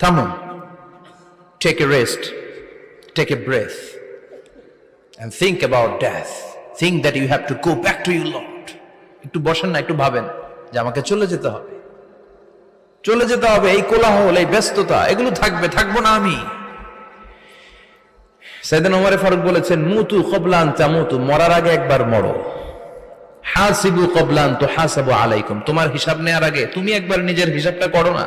থামুন take a rest take a breath and think about death. Think that you have to go back to your Lord. একটু বসেন না, একটু ভাবেন যে আমাকে চলে যেতে হবে। চলে যেতে হবে এই কোলাহল, এই ব্যস্ততা, এগুলো থাকবে, থাকব না আমি। সাইদান ওমরে ফারুক বলেছেন, মুতু কবলান তামুতু, মরার আগে একবার মরো। হাসিবু কবলান তো হাসাবু আলাইকুম। তোমার হিসাব নেওয়ার আগে, তুমি একবার নিজের হিসাবটা করো না।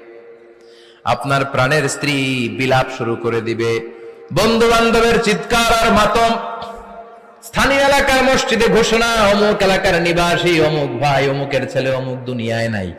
আপনার প্রাণের স্ত্রী বিলাপ শুরু করে দিবে। বন্ধু বান্ধবের চিৎকার আর মাতম। স্থানীয় এলাকার মসজিদে ঘোষণা, অমুক এলাকার নিবাসী, অমুক ভাই, অমুকের ছেলে, অমুক দুনিয়ায় নাই।